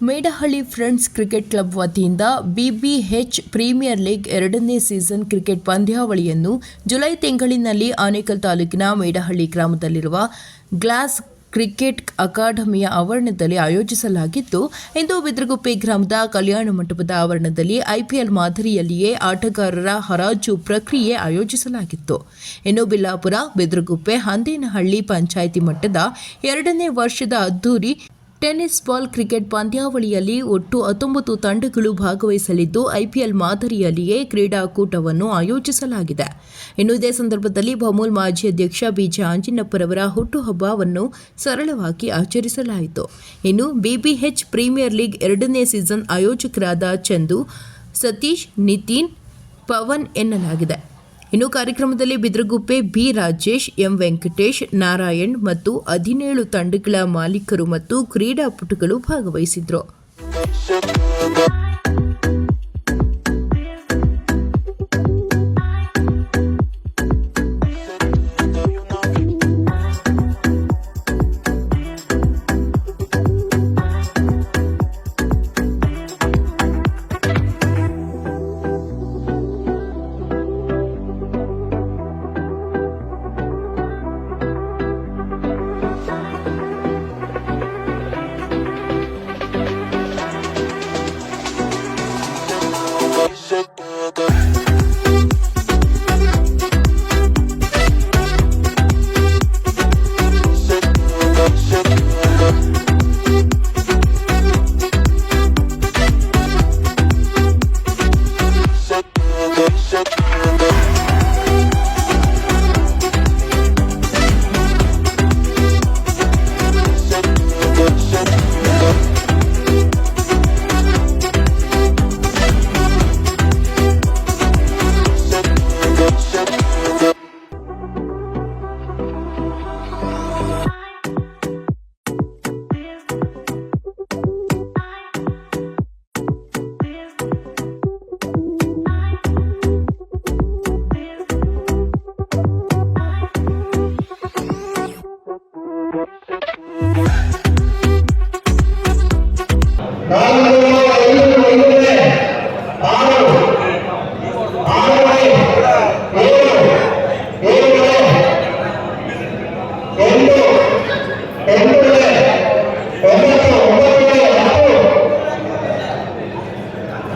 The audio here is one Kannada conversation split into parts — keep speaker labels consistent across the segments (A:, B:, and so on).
A: ಮೇಡಹಳ್ಳಿ ಫ್ರೆಂಡ್ಸ್ ಕ್ರಿಕೆಟ್ ಕ್ಲಬ್ ವತಿಯಿಂದ ಬಿಬಿಎಚ್ ಪ್ರೀಮಿಯರ್ ಲೀಗ್ ಎರಡನೇ ಸೀಸನ್ ಕ್ರಿಕೆಟ್ ಪಂದ್ಯಾವಳಿಯನ್ನು ಜುಲೈ ತಿಂಗಳಿನಲ್ಲಿ ಆನೇಕಲ್ ತಾಲೂಕಿನ ಮೇಡಹಳ್ಳಿ ಗ್ರಾಮದಲ್ಲಿರುವ ಗ್ಲಾಸ್ ಕ್ರಿಕೆಟ್ ಅಕಾಡೆಮಿಯ ಆವರಣದಲ್ಲಿ ಆಯೋಜಿಸಲಾಗಿದ್ದು ಇಂದು ಬಿದ್ರಗುಪ್ಪೆ ಗ್ರಾಮದ ಕಲ್ಯಾಣ ಮಂಟಪದ ಆವರಣದಲ್ಲಿ ಐಪಿಎಲ್ ಮಾದರಿಯಲ್ಲಿಯೇ ಆಟಗಾರರ ಹರಾಜು ಪ್ರಕ್ರಿಯೆ ಆಯೋಜಿಸಲಾಗಿತ್ತು. ಇನ್ನು ಬಿಲ್ಲಾಪುರ, ಬಿದ್ರಗುಪ್ಪೆ, ಹಂದೇನಹಳ್ಳಿ ಪಂಚಾಯಿತಿ ಮಟ್ಟದ ಎರಡನೇ ವರ್ಷದ ಅದ್ದೂರಿ ಟೆನ್ನಿಸ್ ಬಾಲ್ ಕ್ರಿಕೆಟ್ ಪಂದ್ಯಾವಳಿಯಲ್ಲಿ ಒಟ್ಟು ಹತ್ತೊಂಬತ್ತು ತಂಡಗಳು ಭಾಗವಹಿಸಲಿದ್ದು ಐಪಿಎಲ್ ಮಾದರಿಯಲ್ಲಿಯೇ ಕ್ರೀಡಾಕೂಟವನ್ನು ಆಯೋಜಿಸಲಾಗಿದೆ. ಇನ್ನು ಇದೇ ಸಂದರ್ಭದಲ್ಲಿ ಬಮೂಲ್ ಮಾಜಿ ಅಧ್ಯಕ್ಷ ಬಿಜೆ ಆಂಜಿನಪ್ಪರವರ ಹುಟ್ಟುಹಬ್ಬವನ್ನು ಸರಳವಾಗಿ ಆಚರಿಸಲಾಯಿತು. ಇನ್ನು ಬಿಬಿಎಚ್ ಪ್ರೀಮಿಯರ್ ಲೀಗ್ ಎರಡನೇ ಸೀಸನ್ ಆಯೋಜಕರಾದ ಚಂದು, ಸತೀಶ್, ನಿತಿನ್, ಪವನ್ ಎನ್ನಲಾಗಿದೆ. ಇನ್ನು ಕಾರ್ಯಕ್ರಮದಲ್ಲಿ ಬಿದ್ರಗುಪ್ಪೆ ಬಿ ರಾಜೇಶ್, ಎಂ ವೆಂಕಟೇಶ್, ನಾರಾಯಣ್ ಮತ್ತು ಹದಿನೇಳು ತಂಡಗಳ ಮಾಲೀಕರು ಮತ್ತು ಕ್ರೀಡಾಪಟುಗಳು ಭಾಗವಹಿಸಿದ್ರು.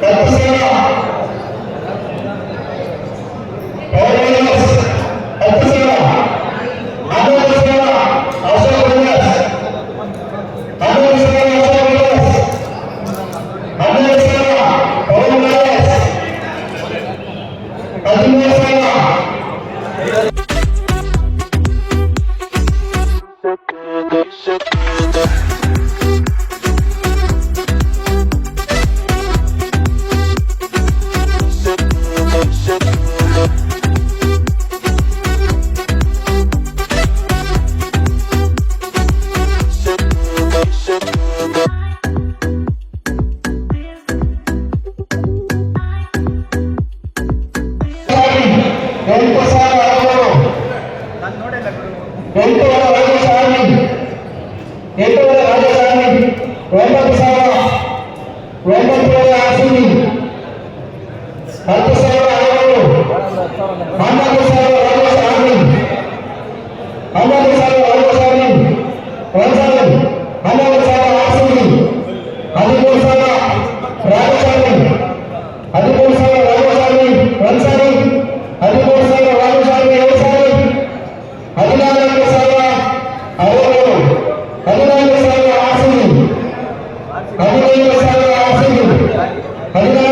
B: É వెంకటసాల వెంకటపల్లి ఆసిని భక్తసాల అరవడు అన్నసాల రామస్వామి అన్నసాల రామస్వామి వంశాలి అన్నసాల ఆసిని అదిపోసాల రామస్వామి అదిపోసాల రామస్వామి వంశాలి అదిపోసాల రామస్వామి వంశాలి అదినారాయణ సాల అరవడు అదినారాయణ பதினாறு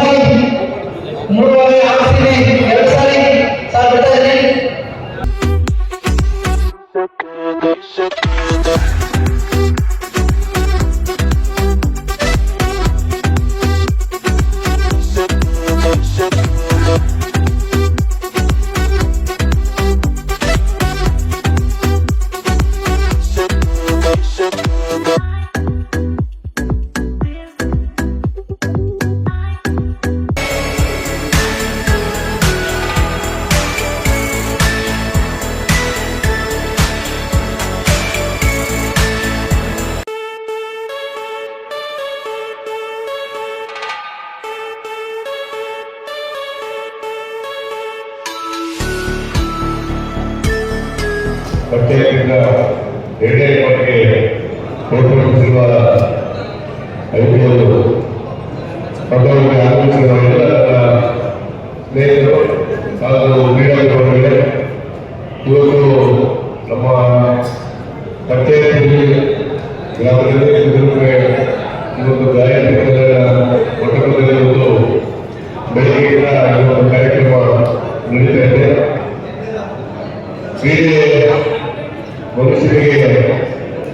B: ಮನುಷ್ಯರಿಗೆ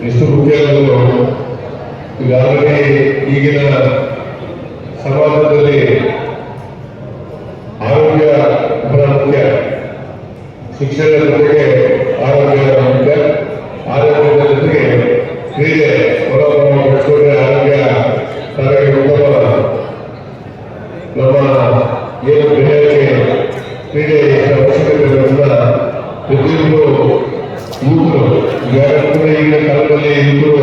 B: ಎಷ್ಟು ಉದ್ಯೋಗಗಳು ಈಗಾಗಲೇ ಈಗಿನ ಸಮಾಜದಲ್ಲಿ ಆರೋಗ್ಯ ಬಹಳ ಮುಖ್ಯ. ಶಿಕ್ಷಣದ ಜೊತೆಗೆ ಆರೋಗ್ಯ ejemplo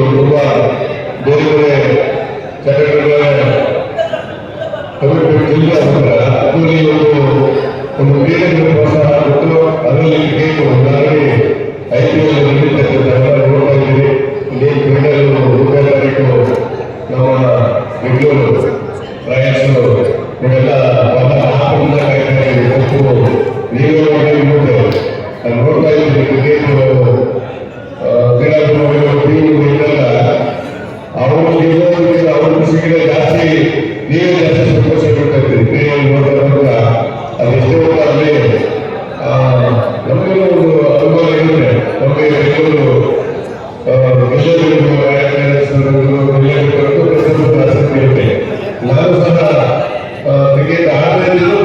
B: Obrigado,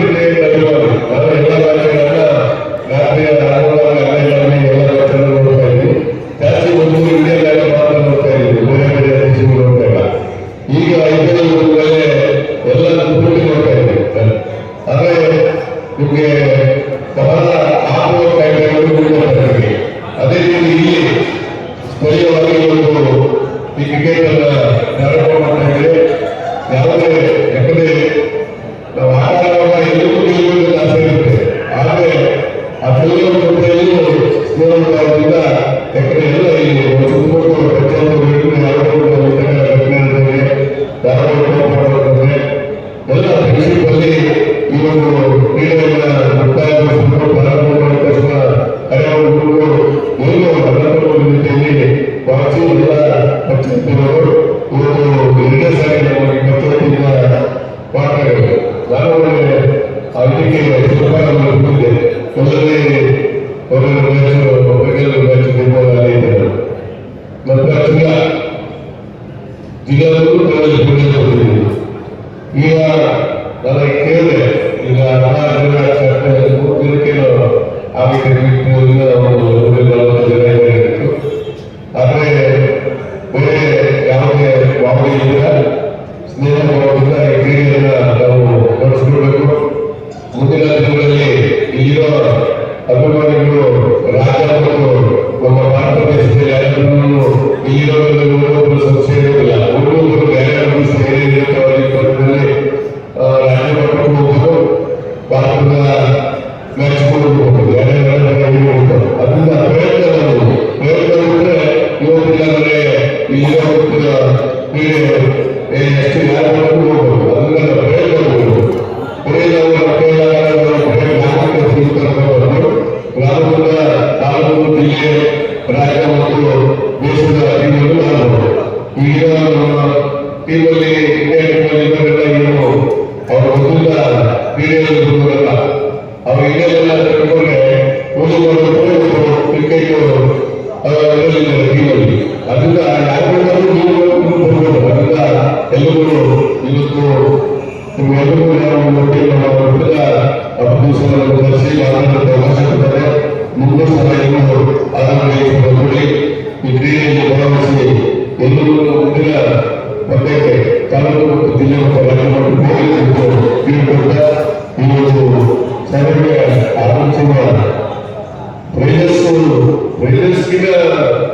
B: ஒரு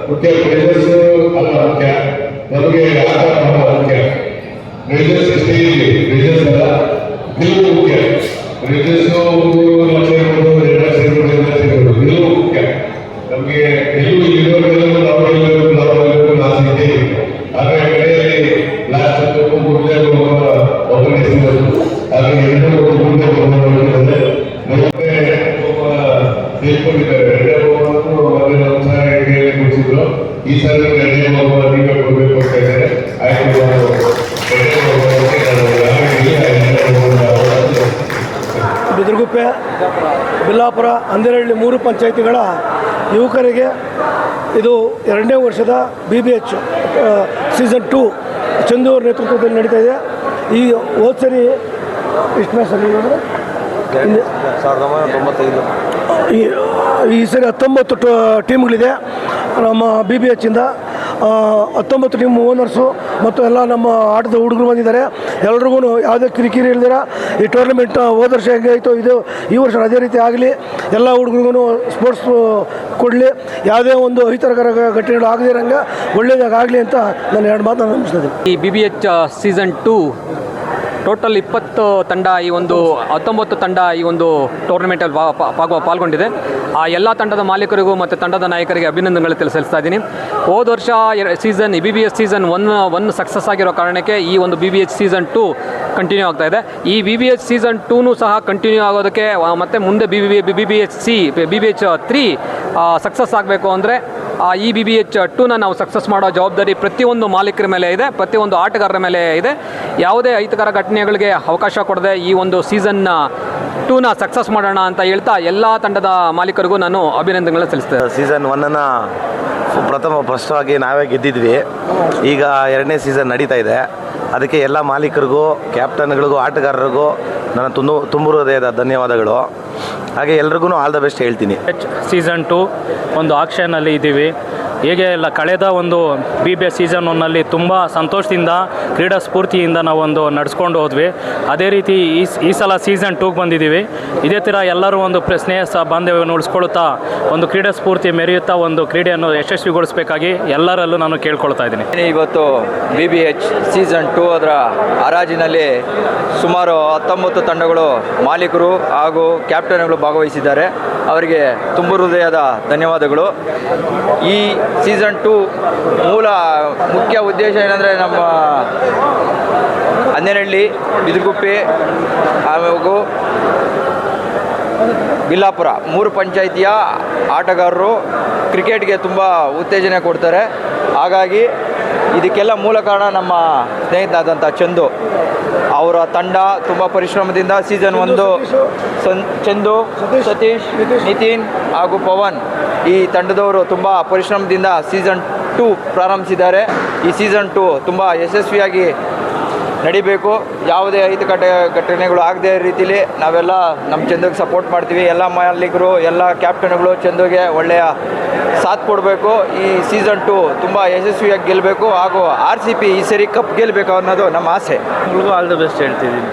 B: porque a presença ಮೂರು
C: ಪಂಚಾಯಿತಿಗಳ ಯುವಕರಿಗೆ ಇದು ಎರಡನೇ ವರ್ಷದ B B H season two Chandur ನೇತೃತ್ವದಲ್ಲಿ ನಡೀತಾ ಇದೆ. ಈ ಹೋದ ಸರಿ ಎಷ್ಟನೇ ಸರಿ ಈ ಈ ಸರಿ ಹತ್ತೊಂಬತ್ತು ಟೀಮ್ಗಳಿದೆ. ನಮ್ಮ ಬಿ ಬಿ ಎಚ್ಚಿಂದ ಹತ್ತೊಂಬತ್ತು ಟೀಮ್ ಓನರ್ಸು ಮತ್ತು ಎಲ್ಲ ನಮ್ಮ ಆಟದ ಹುಡುಗರು ಬಂದಿದ್ದಾರೆ. ಎಲ್ರಿಗೂ ಯಾವುದೇ ಕಿರಿಕಿರಿ ಇಲ್ದಿರ ಈ ಟೂರ್ನಮೆಂಟ್ ಹೋದ ವರ್ಷ ಹೆಂಗೆ ಆಯಿತು ಇದು ಈ ವರ್ಷ ಅದೇ ರೀತಿ ಆಗಲಿ. ಎಲ್ಲ ಹುಡುಗರಿಗೂ ಸ್ಪೋರ್ಟ್ಸ್ ಕೊಡಲಿ. ಯಾವುದೇ ಒಂದು ಅಹಿತಕರ ಘಟನೆಗಳು ಆಗದಿರಂಗೆ ಒಳ್ಳೆಯದಾಗಲಿ ಅಂತ ನಾನು ಎರಡು ಮಾತು ಅನಿಸ್ತದೆ
D: ಈ B B H season two total ಇಪ್ಪತ್ತು ತಂಡ ಈ ಒಂದು ಹತ್ತೊಂಬತ್ತು ತಂಡ ಈ ಒಂದು ಟೂರ್ನಮೆಂಟಲ್ಲಿ ಪಾಲ್ಗೊ ಪಾಲ್ಗೊಂಡಿದೆ ಆ ಎಲ್ಲ ತಂಡದ ಮಾಲೀಕರಿಗೂ ಮತ್ತು ತಂಡದ ನಾಯಕರಿಗೆ ಅಭಿನಂದನೆಗಳು ತಿಳಿಸ್ತಾ ಇದ್ದೀನಿ ಹೋದ ವರ್ಷ season B B S season one one success ಆಗಿರೋ ಕಾರಣಕ್ಕೆ ಈ ಒಂದು B B H season two continue ಆಗ್ತಾ ಇದೆ ಈ ಬಿ ಬಿ ಎಚ್ ಸೀಸನ್ ಟೂನು ಸಹ ಕಂಟಿನ್ಯೂ ಆಗೋದಕ್ಕೆ ಮತ್ತೆ ಮುಂದೆ B B B B H C B B H three success ಆಗಬೇಕು ಅಂದರೆ ಈ ಬಿ ಬಿ ಎಚ್ ಟೂನ ನಾವು ಸಕ್ಸಸ್ ಮಾಡೋ ಜವಾಬ್ದಾರಿ ಪ್ರತಿಯೊಂದು ಮಾಲೀಕರ ಮೇಲೆ ಇದೆ, ಪ್ರತಿಯೊಂದು ಆಟಗಾರರ ಮೇಲೆ ಇದೆ. ಯಾವುದೇ ಅಹಿತಕರ ಘಟನೆಗಳಿಗೆ ಅವಕಾಶ ಕೊಡದೆ ಈ ಒಂದು ಸೀಸನ್ನ ಟೂನ ಸಕ್ಸಸ್ ಮಾಡೋಣ ಅಂತ ಹೇಳ್ತಾ ಎಲ್ಲ ತಂಡದ ಮಾಲೀಕರಿಗೂ ನಾನು ಅಭಿನಂದನೆಗಳನ್ನ ಸಲ್ಲಿಸ್ತೇನೆ.
E: ಸೀಸನ್ ಒನ್ನನ್ನು ಪ್ರಥಮ ಫಸ್ಟಾಗಿ ನಾವೇ ಗೆದ್ದಿದ್ವಿ. ಈಗ ಎರಡನೇ ಸೀಸನ್ ನಡೀತಾ ಇದೆ. ಅದಕ್ಕೆ ಎಲ್ಲ ಮಾಲೀಕರಿಗೂ ಕ್ಯಾಪ್ಟನ್ಗಳಿಗೂ ಆಟಗಾರರಿಗೂ ನನ್ನ ತುಂಬ ತುಂಬ ಹೃದಯದ ಧನ್ಯವಾದಗಳು. ಹಾಗೆ ಎಲ್ರಿಗೂ ಆಲ್ ದ ಬೆಸ್ಟ್ ಹೇಳ್ತೀನಿ.
F: ಸೀಸನ್ ಟು ಒಂದು ಆಕ್ಷನಲ್ಲಿ ಇದ್ದೀವಿ. ಹೇಗೆ ಎಲ್ಲ ಕಳೆದ ಒಂದು ಬಿ ಬಿ ಎಸ್ ಸೀಸನ್ ಒನ್ನಲ್ಲಿ ತುಂಬ ಸಂತೋಷದಿಂದ, ಕ್ರೀಡಾ ಸ್ಫೂರ್ತಿಯಿಂದ ನಾವು ಒಂದು ನಡ್ಸ್ಕೊಂಡು ಹೋದ್ವಿ. ಅದೇ ರೀತಿ ಈ ಈ ಸಲ ಸೀಸನ್ ಟೂಗೆ ಬಂದಿದ್ದೀವಿ. ಇದೇ ಥರ ಎಲ್ಲರೂ ಒಂದು ಸ್ನೇಹ ಸಹ ಬಾಂಧವ್ಯವನ್ನು ಉಳಿಸ್ಕೊಳ್ತಾ ಒಂದು ಕ್ರೀಡಾ ಸ್ಫೂರ್ತಿ ಮೆರೆಯುತ್ತಾ, ಒಂದು ಕ್ರೀಡೆಯನ್ನು ಯಶಸ್ವಿಗೊಳಿಸಬೇಕಾಗಿ ಎಲ್ಲರಲ್ಲೂ ನಾನು ಕೇಳ್ಕೊಳ್ತಾ ಇದ್ದೀನಿ.
G: ಇವತ್ತು B B H season two ಅದರ ಹರಾಜಿನಲ್ಲಿ ಸುಮಾರು ಹತ್ತೊಂಬತ್ತು ತಂಡಗಳು ಮಾಲೀಕರು ಹಾಗೂ ಕ್ಯಾಪ್ಟನ್ಗಳು ಭಾಗವಹಿಸಿದ್ದಾರೆ. ಅವರಿಗೆ ತುಂಬ ಹೃದಯದ ಧನ್ಯವಾದಗಳು. ಈ ಸೀಸನ್ ಟು ಮೂಲ ಮುಖ್ಯ ಉದ್ದೇಶ ಏನಂದರೆ ನಮ್ಮ ಹನ್ನೆರಳ್ಳಿ ಬಿದಿರುಗುಪ್ಪೆ ಹಾಗೂ ಬಿಲ್ಲಾಪುರ ಮೂರು ಪಂಚಾಯಿತಿಯ ಆಟಗಾರರು ಕ್ರಿಕೆಟ್ಗೆ ತುಂಬ ಉತ್ತೇಜನ ಕೊಡ್ತಾರೆ. ಹಾಗಾಗಿ ಇದಕ್ಕೆಲ್ಲ ಮೂಲ ಕಾರಣ ನಮ್ಮ ಸ್ನೇಹಿತನಾದಂಥ ಚಂದು. ಅವರ ತಂಡ ತುಂಬ ಪರಿಶ್ರಮದಿಂದ ಸೀಸನ್ ಒಂದು ಚಂದು ಸತೀಶ್ ನಿತಿನ್ ಹಾಗೂ ಪವನ್ ಈ ತಂಡದವರು ತುಂಬ ಪರಿಶ್ರಮದಿಂದ ಸೀಸನ್ ಟೂ ಪ್ರಾರಂಭಿಸಿದ್ದಾರೆ. ಈ ಸೀಸನ್ ಟೂ ತುಂಬ ಯಶಸ್ವಿಯಾಗಿ ನಡಿಬೇಕು. ಯಾವುದೇ ಅಹಿತಕಟ ಘಟನೆಗಳು ಆಗದೇ ರೀತಿಲಿ ನಾವೆಲ್ಲ ನಮ್ಮ ಚಂದುಗೆ ಸಪೋರ್ಟ್ ಮಾಡ್ತೀವಿ. ಎಲ್ಲ ಮಾಲೀಕರು ಎಲ್ಲ ಕ್ಯಾಪ್ಟನ್ಗಳು ಚಂದುಗೆ ಒಳ್ಳೆಯ ಸಾಥ್ ಕೊಡಬೇಕು. ಈ ಸೀಸನ್ ಟು ತುಂಬ ಯಶಸ್ವಿಯಾಗಿ ಗೆಲ್ಲಬೇಕು ಹಾಗೂ ಆರ್ ಸಿ ಪಿ ಈ ಸರಿ ಕಪ್ ಗೆಲ್ಲಬೇಕು ಅನ್ನೋದು ನಮ್ಮ ಆಸೆ.
F: ಆಲ್ ದ ಬೆಸ್ಟ್ ಹೇಳ್ತಿದ್ದೀನಿ.